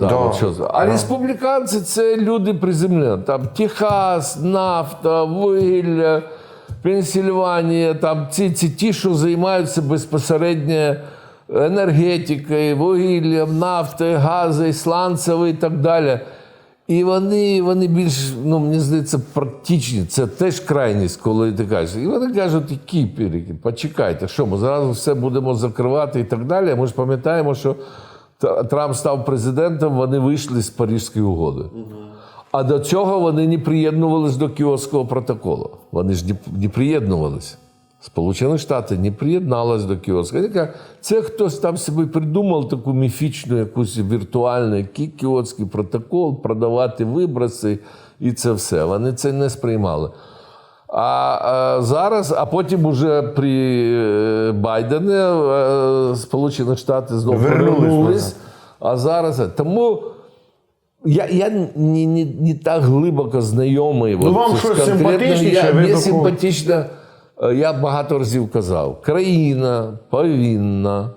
Да, Да. от що це. А республіканці це люди приземлені. Там Техас, нафта, вугілля, Пенсільванія, там ці, ці ті, що займаються безпосередньо енергетикою, вугіллям, нафтою, газою, сланцевою і так далі. І вони, вони більш, ну мені здається, практичні. Це теж крайність, коли ти кажеш. І вони кажуть, які пірики, почекайте, що ми зразу все будемо закривати і так далі. Ми ж пам'ятаємо, що Трамп став президентом, вони вийшли з Парижської угоди. А до цього вони не приєднувалися до Кіотського протоколу. Вони ж не, приєднувалися. Сполучені Штати не приєдналися до Кіотського. Це хтось там собі придумав таку міфічну, якусь віртуальну який протокол, продавати виброси і це все. Вони це не сприймали. А, а зараз, а потім уже при е, Байдені е, Сполучені Штати знову Вернулись. А зараз тому я, я не, не, не так глибоко знайомий. Ну, вам щось симпатичніше, мені симпатично, е, я багато разів казав, країна повинна